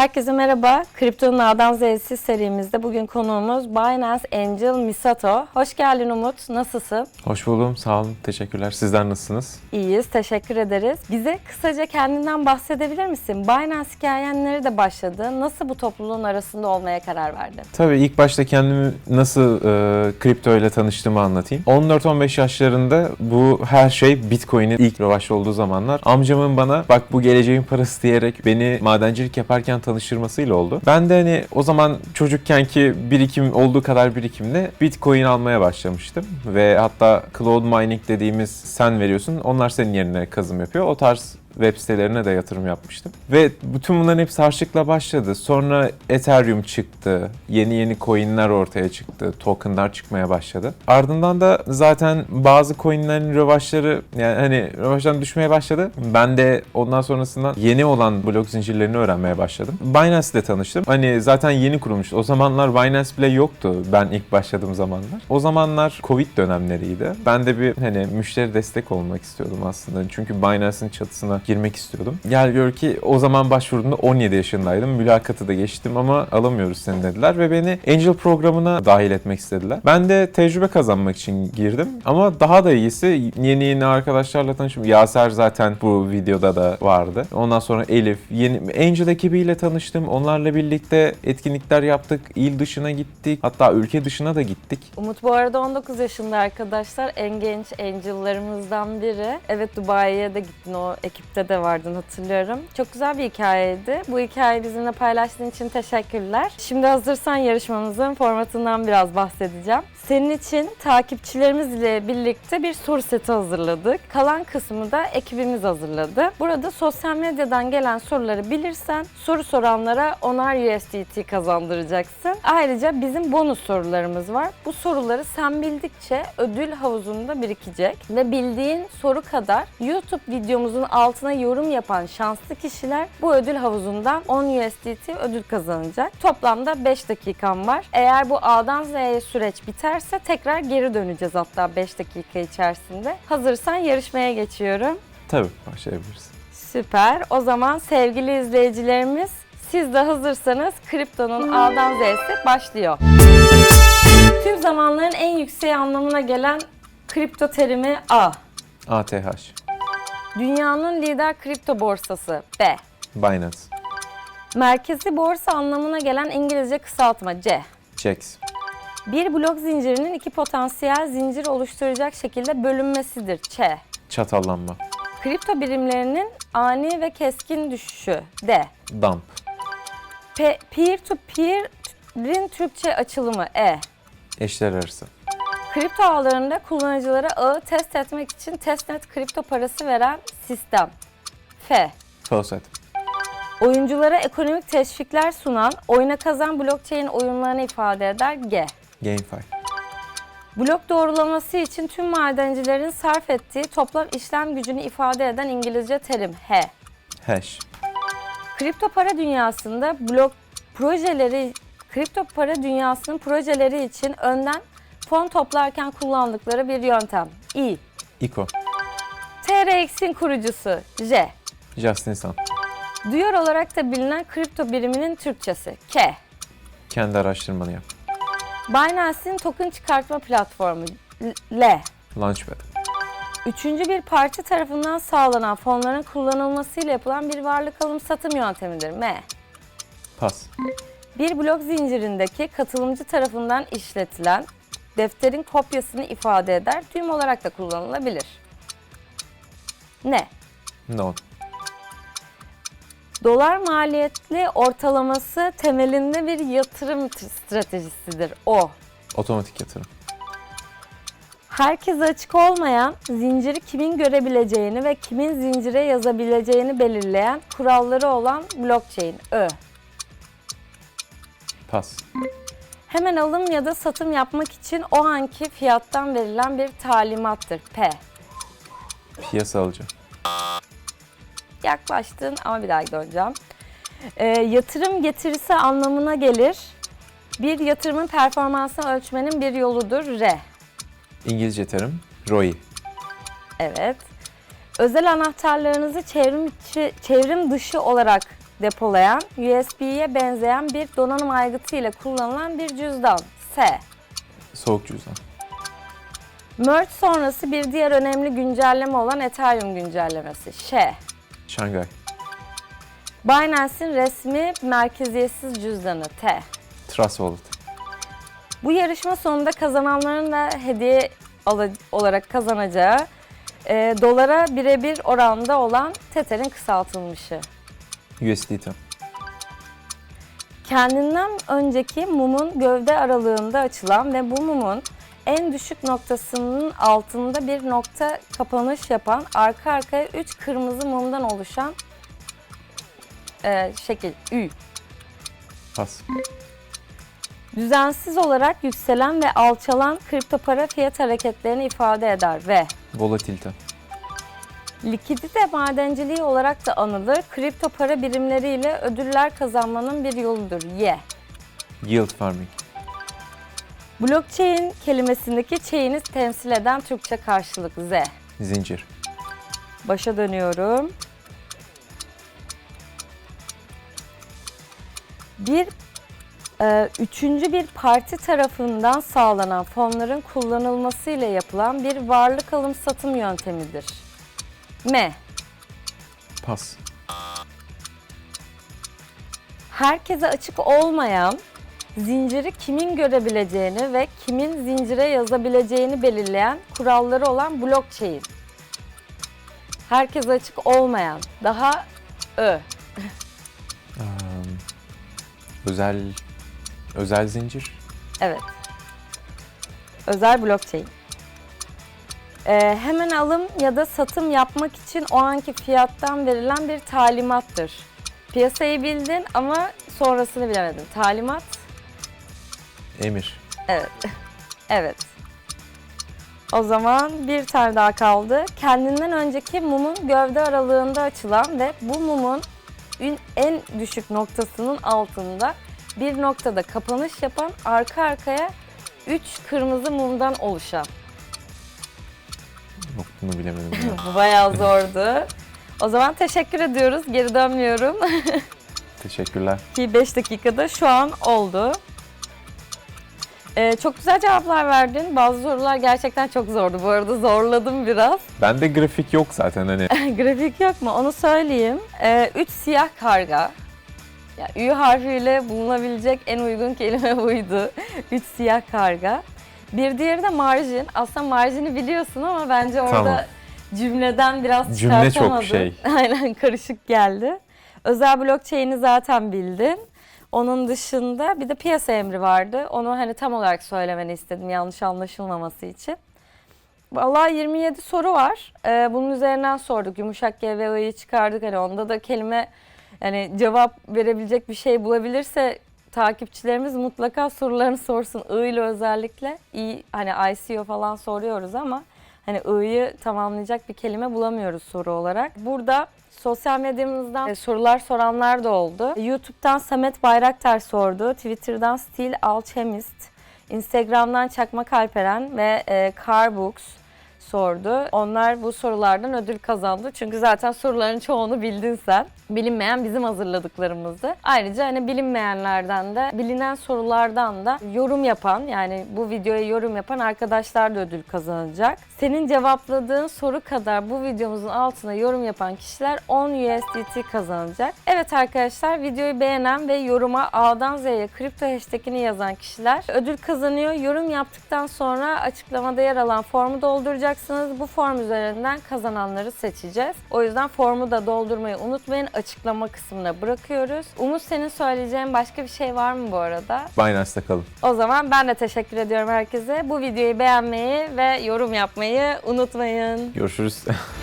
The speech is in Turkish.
Herkese merhaba. Kriptonun A'dan Z'si serimizde bugün konuğumuz Binance Angel Misato. Hoş geldin Umut. Nasılsın? Hoş buldum. Sağ olun. Teşekkürler. Sizler nasılsınız? İyiyiz. Teşekkür ederiz. Bize kısaca kendinden bahsedebilir misin? Binance hikayen nerede başladı? Nasıl bu topluluğun arasında olmaya karar verdin? Tabii ilk başta kendimi nasıl e, kripto ile tanıştığımı anlatayım. 14-15 yaşlarında bu her şey Bitcoin'in ilk revaçta olduğu zamanlar amcamın bana bak bu geleceğin parası diyerek beni madencilik yaparken tanıştırmasıyla oldu. Ben de hani o zaman çocukken ki birikim olduğu kadar birikimle Bitcoin almaya başlamıştım. Ve hatta cloud mining dediğimiz sen veriyorsun onlar senin yerine kazım yapıyor. O tarz web sitelerine de yatırım yapmıştım. Ve bütün bunların hepsi harçlıkla başladı. Sonra Ethereum çıktı. Yeni yeni coinler ortaya çıktı. Tokenlar çıkmaya başladı. Ardından da zaten bazı coinlerin rövaşları yani hani rövaştan düşmeye başladı. Ben de ondan sonrasından yeni olan blok zincirlerini öğrenmeye başladım. Binance ile tanıştım. Hani zaten yeni kurulmuştu. O zamanlar Binance bile yoktu ben ilk başladığım zamanlar. O zamanlar Covid dönemleriydi. Ben de bir hani müşteri destek olmak istiyordum aslında. Çünkü Binance'in çatısına girmek istiyordum. Gel gör ki o zaman başvurduğumda 17 yaşındaydım. Mülakatı da geçtim ama alamıyoruz seni dediler ve beni Angel programına dahil etmek istediler. Ben de tecrübe kazanmak için girdim. Ama daha da iyisi yeni yeni arkadaşlarla tanıştım. Yaser zaten bu videoda da vardı. Ondan sonra Elif, yeni Angel ekibiyle tanıştım. Onlarla birlikte etkinlikler yaptık. İl dışına gittik. Hatta ülke dışına da gittik. Umut bu arada 19 yaşında arkadaşlar. En genç Angel'larımızdan biri. Evet Dubai'ye de gittin. O ekipte de vardın hatırlıyorum. Çok güzel bir hikayeydi. Bu hikayeyi bizimle paylaştığın için teşekkürler. Şimdi hazırsan yarışmamızın formatından biraz bahsedeceğim. Senin için takipçilerimizle birlikte bir soru seti hazırladık. Kalan kısmı da ekibimiz hazırladı. Burada sosyal medyadan gelen soruları bilirsen soru soranlara onar USDT kazandıracaksın. Ayrıca bizim bonus sorularımız var. Bu soruları sen bildikçe ödül havuzunda birikecek ve bildiğin soru kadar YouTube videomuzun altına yorum yapan şanslı kişiler bu ödül havuzundan 10 USDT ödül kazanacak. Toplamda 5 dakikan var. Eğer bu A'dan Z'ye süreç biterse tekrar geri döneceğiz hatta 5 dakika içerisinde. Hazırsan yarışmaya geçiyorum. Tabii başlayabiliriz. Süper. O zaman sevgili izleyicilerimiz siz de hazırsanız kriptonun A'dan Z'si başlıyor. Tüm zamanların en yüksek anlamına gelen kripto terimi A. ATH. Dünyanın lider kripto borsası B. Binance. Merkezi borsa anlamına gelen İngilizce kısaltma C. Jax. Bir blok zincirinin iki potansiyel zincir oluşturacak şekilde bölünmesidir Ç. Çatallanma. Kripto birimlerinin ani ve keskin düşüşü D. Dump. Pe- peer to peer'in Türkçe açılımı E. Eşler arası. Kripto ağlarında kullanıcılara ağı test etmek için testnet kripto parası veren sistem. F. Faucet. Oyunculara ekonomik teşvikler sunan, oyuna kazan blockchain oyunlarını ifade eder G. GameFi. Blok doğrulaması için tüm madencilerin sarf ettiği toplam işlem gücünü ifade eden İngilizce terim H. Hash. Kripto para dünyasında blok projeleri kripto para dünyasının projeleri için önden fon toplarken kullandıkları bir yöntem. I. ICO. TRX'in kurucusu J. Justin Sun. Duyar olarak da bilinen kripto biriminin Türkçesi K. Kendi araştırmanı yap. Binance'in token çıkartma platformu L. Launchpad. Üçüncü bir parti tarafından sağlanan fonların kullanılmasıyla yapılan bir varlık alım satım yöntemidir M. Pas. Bir blok zincirindeki katılımcı tarafından işletilen defterin kopyasını ifade eder, düğüm olarak da kullanılabilir. Ne? Node. Dolar maliyetli ortalaması temelinde bir yatırım t- stratejisidir. O. Otomatik yatırım. Herkese açık olmayan, zinciri kimin görebileceğini ve kimin zincire yazabileceğini belirleyen kuralları olan blockchain. Ö. Pas. Hemen alım ya da satım yapmak için o anki fiyattan verilen bir talimattır. P. Piyasa alıcı. Yaklaştın ama bir daha döneceğim. Ee, yatırım getirisi anlamına gelir. Bir yatırımın performansını ölçmenin bir yoludur. R. İngilizce terim. ROI. Evet. Özel anahtarlarınızı çevrim içi, çevrim dışı olarak depolayan, USB'ye benzeyen bir donanım aygıtı ile kullanılan bir cüzdan. S. Soğuk cüzdan. Merge sonrası bir diğer önemli güncelleme olan Ethereum güncellemesi. Ş. Şangay. Binance'in resmi merkeziyetsiz cüzdanı. T. Trust Wallet. Bu yarışma sonunda kazananların da hediye olarak kazanacağı e, dolara birebir oranda olan Tether'in kısaltılmışı. USDT. Kendinden önceki mumun gövde aralığında açılan ve bu mumun en düşük noktasının altında bir nokta kapanış yapan arka arkaya 3 kırmızı mumdan oluşan e, şekil Ü. Pas. Düzensiz olarak yükselen ve alçalan kripto para fiyat hareketlerini ifade eder ve Volatilite. Likidite madenciliği olarak da anılır. Kripto para birimleriyle ödüller kazanmanın bir yoludur. Y. Yield farming. Blockchain kelimesindeki chain'i temsil eden Türkçe karşılık Z. Zincir. Başa dönüyorum. Bir e, üçüncü bir parti tarafından sağlanan fonların kullanılması ile yapılan bir varlık alım satım yöntemidir. M. Pas. Herkese açık olmayan, zinciri kimin görebileceğini ve kimin zincire yazabileceğini belirleyen kuralları olan blockchain. Herkese açık olmayan, daha ö. Um, özel özel zincir. Evet. Özel blockchain. Ee, hemen alım ya da satım yapmak için o anki fiyattan verilen bir talimattır. Piyasayı bildin ama sonrasını bilemedin. Talimat, Emir. evet. evet. O zaman bir tane daha kaldı. Kendinden önceki mumun gövde aralığında açılan ve bu mumun en düşük noktasının altında bir noktada kapanış yapan arka arkaya 3 kırmızı mumdan oluşan. Bunu bilemedim. ya. Bu bayağı zordu. O zaman teşekkür ediyoruz. Geri dönmüyorum. Teşekkürler. Ki 5 dakikada şu an oldu. Ee, çok güzel cevaplar verdin. Bazı sorular gerçekten çok zordu. Bu arada zorladım biraz. Bende grafik yok zaten hani. Grafik yok mu? Onu söyleyeyim. Ee, üç siyah karga. Ya, Ü harfiyle bulunabilecek en uygun kelime buydu. üç siyah karga. Bir diğeri de marjin. Aslında marjini biliyorsun ama bence orada Tamam. cümleden biraz Cümle çok çıkartamadın. şey. Aynen karışık geldi. Özel blockchain'i zaten bildin. Onun dışında bir de piyasa emri vardı. Onu hani tam olarak söylemeni istedim yanlış anlaşılmaması için. Vallahi 27 soru var. Ee, bunun üzerinden sorduk. Yumuşak G ve I'yi çıkardık. Hani onda da kelime yani cevap verebilecek bir şey bulabilirse takipçilerimiz mutlaka sorularını sorsun. I özellikle. İ hani ICO falan soruyoruz ama hani I'yi tamamlayacak bir kelime bulamıyoruz soru olarak. Burada sosyal medyamızdan e, sorular soranlar da oldu. YouTube'dan Samet Bayraktar sordu. Twitter'dan Steel Alchemist. Instagram'dan Çakmak Alperen ve e, Carbooks sordu. Onlar bu sorulardan ödül kazandı. Çünkü zaten soruların çoğunu bildin sen. Bilinmeyen bizim hazırladıklarımızdı. Ayrıca hani bilinmeyenlerden de bilinen sorulardan da yorum yapan yani bu videoya yorum yapan arkadaşlar da ödül kazanacak. Senin cevapladığın soru kadar bu videomuzun altına yorum yapan kişiler 10 USDT kazanacak. Evet arkadaşlar videoyu beğenen ve yoruma A'dan Z'ye kripto hashtagini yazan kişiler ödül kazanıyor. Yorum yaptıktan sonra açıklamada yer alan formu dolduracaksınız. Bu form üzerinden kazananları seçeceğiz. O yüzden formu da doldurmayı unutmayın. Açıklama kısmına bırakıyoruz. Umut senin söyleyeceğin başka bir şey var mı bu arada? Binance'da kalın. O zaman ben de teşekkür ediyorum herkese. Bu videoyu beğenmeyi ve yorum yapmayı unutmayın. Görüşürüz.